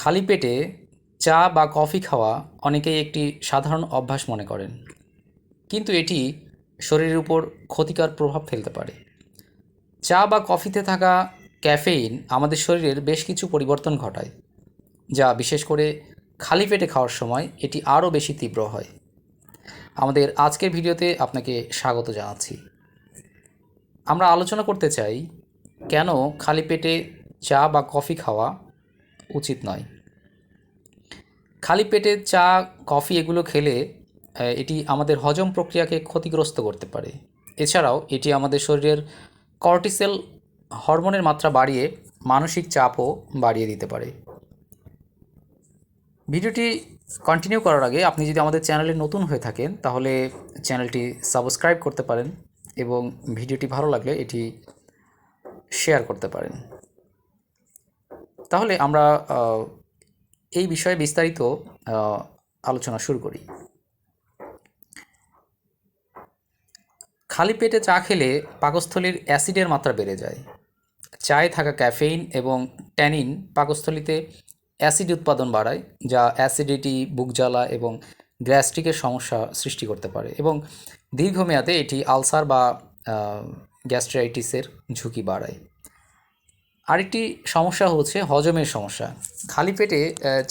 খালি পেটে চা বা কফি খাওয়া অনেকেই একটি সাধারণ অভ্যাস মনে করেন। কিন্তু এটি শরীরের উপর ক্ষতিকর প্রভাব ফেলতে পারে। চা বা কফিতে থাকা ক্যাফেইন আমাদের শরীরের বেশ কিছু পরিবর্তন ঘটায়, যা বিশেষ করে খালি পেটে খাওয়ার সময় এটি আরও বেশি তীব্র হয়। আমাদের আজকের ভিডিওতে আপনাকে স্বাগত জানাচ্ছি। আমরা আলোচনা করতে চাই, কেন খালি পেটে চা বা কফি খাওয়া উচিত নয়। খালি পেটে চা, কফি এগুলো খেলে এটি আমাদের হজম প্রক্রিয়াকে ক্ষতিগ্রস্ত করতে পারে। এছাড়াও, এটি আমাদের শরীরের কর্টিসেল হরমোনের মাত্রা বাড়িয়ে মানসিক চাপও বাড়িয়ে দিতে পারে। ভিডিওটি কন্টিনিউ করার আগে আপনি যদি আমাদের চ্যানেলে নতুন হয়ে থাকেন, তাহলে চ্যানেলটি সাবস্ক্রাইব করতে পারেন এবং ভিডিওটি ভালো লাগলে এটি শেয়ার করতে পারেন। তাহলে আমরা এই বিষয়ে বিস্তারিত আলোচনা শুরু করি। খালি পেটে চা খেলে পাকস্থলীর অ্যাসিডের মাত্রা বেড়ে যায়। চায়ে থাকা ক্যাফেইন এবং ট্যানিন পাকস্থলীতে অ্যাসিড উৎপাদন বাড়ায়, যা অ্যাসিডিটি, বুক জ্বালা এবং গ্যাস্ট্রিকের সমস্যা সৃষ্টি করতে পারে এবং দীর্ঘমেয়াদে এটি আলসার বা গ্যাস্ট্রাইটিসের ঝুঁকি বাড়ায়। আরেকটি সমস্যা হচ্ছে হজমের সমস্যা। খালি পেটে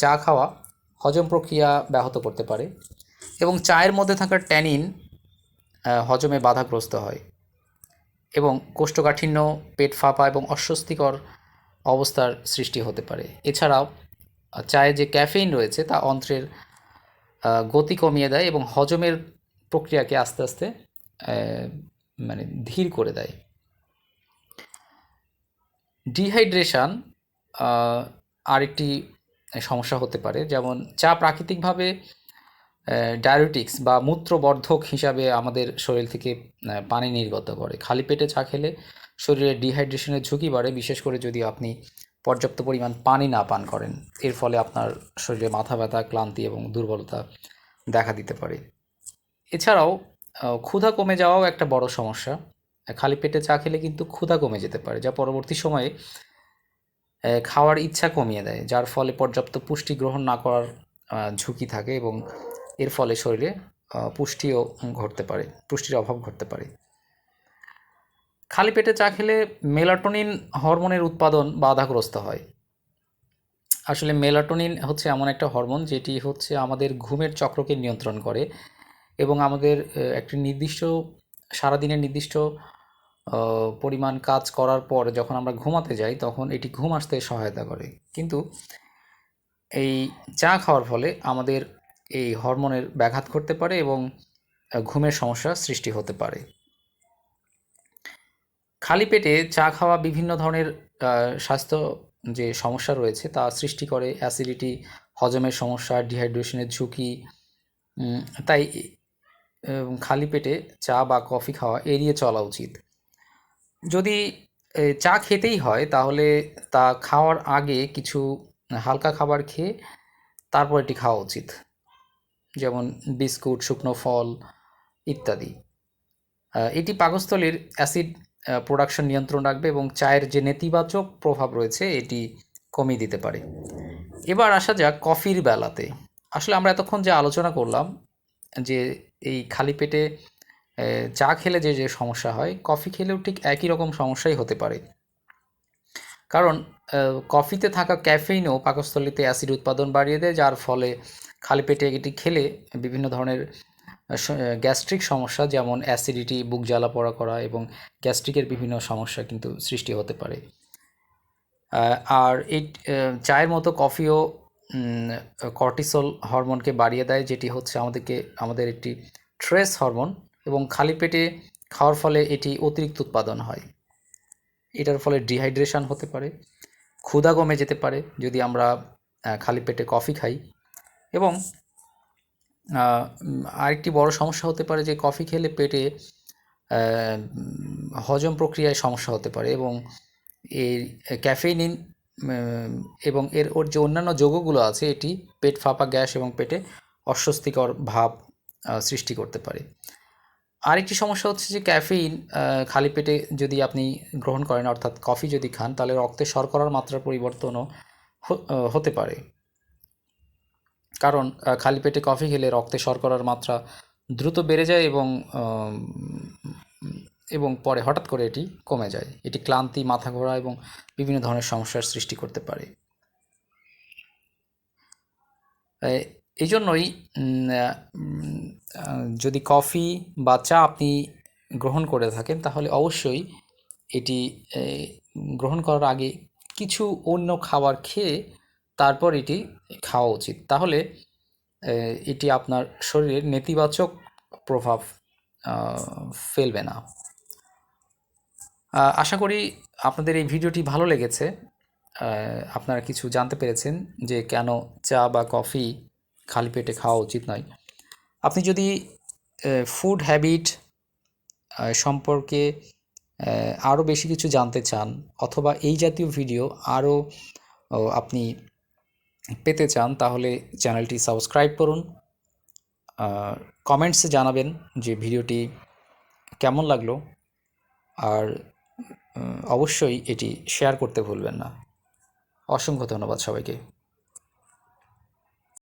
চা খাওয়া হজম প্রক্রিয়া ব্যাহত করতে পারে এবং চায়ের মধ্যে থাকা ট্যানিন হজমে বাধাগ্রস্ত হয় এবং কোষ্ঠকাঠিন্য, পেট ফাঁপা এবং অস্বস্তিকর অবস্থার সৃষ্টি হতে পারে। এছাড়াও চায়ে যে ক্যাফেইন রয়েছে তা অন্ত্রের গতি কমিয়ে দেয় এবং হজমের প্রক্রিয়াকে আস্তে আস্তে মানে ধীর করে দেয়। ডিহাইড্রেশন আরেকটি সমস্যা হতে পারে। যেমন চা প্রাকৃতিকভাবে ডায়োটিক্স বা মূত্রবর্ধক হিসাবে আমাদের শরীর থেকে পানি নির্গত করে। খালি পেটে চা খেলে শরীরে ডিহাইড্রেশনের ঝুঁকি বাড়ে। বিশেষ করে যদি আপনি পর্যাপ্ত পরিমাণ পানি না পান করেন, এর ফলে আপনার শরীরে মাথা ব্যথা, ক্লান্তি এবং দুর্বলতা দেখা দিতে পারে। এছাড়াও ক্ষুধা কমে যাওয়াও একটা বড় সমস্যা। খালি পেটে চা খেলে কিন্তু ক্ষুধা কমে যেতে পারে, যা পরবর্তী সময়ে খাওয়ার ইচ্ছা কমিয়ে দেয়, যার ফলে পর্যাপ্ত পুষ্টি গ্রহণ না করার ঝুঁকি থাকে এবং এর ফলে শরীরে পুষ্টিও ঘটতে পারে, পুষ্টির অভাব ঘটতে পারে। খালি পেটে চা খেলে মেলাটোনিন হরমোনের উৎপাদন বাধাগ্রস্ত হয়। আসলে মেলাটোনিন হচ্ছে এমন একটা হরমোন, যেটি হচ্ছে আমাদের ঘুমের চক্রকে নিয়ন্ত্রণ করে এবং আমাদের একটি নির্দিষ্ট, সারাদিনের নির্দিষ্ট পরিমাণ কাজ করার পর যখন আমরা ঘুমাতে যাই, তখন এটি ঘুম আসতে সহায়তা করে। কিন্তু এই চা খাওয়ার ফলে আমাদের এই হরমোনের ব্যাঘাত ঘটতে পারে এবং ঘুমের সমস্যা সৃষ্টি হতে পারে। খালি পেটে চা খাওয়া বিভিন্ন ধরনের স্বাস্থ্য যে সমস্যা রয়েছে, তা সৃষ্টি করে অ্যাসিডিটি, হজমের সমস্যা, ডিহাইড্রেশনের ঝুঁকি তাই খালি পেটে চা বা কফি খাওয়া এড়িয়ে চলা উচিত। যদি চা খেতেই হয়, তাহলে তা খাওয়ার আগে কিছু হালকা খাবার খেয়ে তারপর এটি খাওয়া উচিত। যেমন বিস্কুট, শুকনো ফল ইত্যাদি। এটি পাকস্থলীর অ্যাসিড প্রোডাকশন নিয়ন্ত্রণ রাখবে এবং চায়ের যে নেতিবাচক প্রভাব রয়েছে, এটি কমিয়ে দিতে পারে। এবার আসা যাক কফির বেলাতে। আসলে আমরা এতক্ষণ যে আলোচনা করলাম, যে এই খালি পেটে চা খেলে যে যে সমস্যা হয়, কফি খেলেও ঠিক একই রকম সমস্যাই হতে পারে। কারণ কফিতে থাকা ক্যাফেইনও পাকস্থলীতে অ্যাসিড উৎপাদন বাড়িয়ে দেয়, যার ফলে খালি পেটে এটি খেলে বিভিন্ন ধরনের গ্যাস্ট্রিক সমস্যা, যেমন অ্যাসিডিটি, বুক জ্বালা পড়া করা এবং গ্যাস্ট্রিকের বিভিন্ন সমস্যা কিন্তু সৃষ্টি হতে পারে। আর এই চায়ের মতো কফিও কর্টিসল হরমোনকে বাড়িয়ে দেয়, যেটি হচ্ছে আমাদেরকে, আমাদের একটি ট্রেস হরমোন এবং খালি পেটে খাওয়ার ফলে এটি অতিরিক্ত উৎপাদন হয়। এটার ফলে ডিহাইড্রেশন হতে পারে, ক্ষুধা কমে যেতে পারে যদি আমরা খালি পেটে কফি খাই এবং আরেকটি বড় সমস্যা হতে পারে যে কফি খেলে পেটে হজম প্রক্রিয়ায় সমস্যা হতে পারে এবং এই ক্যাফেইনিন এবং এর, ওর যে অন্যান্য যৌগগুলো আছে এটি পেট ফাঁপা, গ্যাস এবং পেটে অস্বস্তিকর ভাব সৃষ্টি করতে পারে। আরেকটি সমস্যা হচ্ছে যে ক্যাফেইন খালি পেটে যদি আপনি গ্রহণ করেন, অর্থাৎ কফি যদি খান, তাহলে রক্তে শর্করার মাত্রার পরিবর্তনও হতে পারে। কারণ খালি পেটে কফি খেলে রক্তে শর্করার মাত্রা দ্রুত বেড়ে যায় এবং এবং পরে হঠাৎ করে এটি কমে যায়। এটি ক্লান্তি, মাথা ঘোরা এবং বিভিন্ন ধরনের সমস্যার সৃষ্টি করতে পারে। এই জন্যই যদি কফি বা চা আপনি গ্রহণ করে থাকেন, তাহলে অবশ্যই এটি গ্রহণ করার আগে কিছু অন্য খাবার খেয়ে তারপর এটি খাওয়া উচিত। তাহলে এটি আপনার শরীরের নেতিবাচক প্রভাব ফেলবে না। আশা করি আপনাদের এই ভিডিওটি ভালো লেগেছে। আপনারা কিছু জানতে পেরেছেন যে কেন চা বা কফি খালি পেটে খাওয়া উচিত নয়। আপনি যদি ফুড হ্যাবিট সম্পর্কে আরও বেশি কিছু জানতে চান অথবা এই জাতীয় ভিডিও আরও আপনি পেতে চান, তাহলে চ্যানেলটি সাবস্ক্রাইব করুন। কমেন্টসে জানাবেন যে ভিডিওটি কেমন লাগল। আর অবশ্যই এটি শেয়ার করতে ভুলবেন না। অসংখ্য ধন্যবাদ সবাইকে।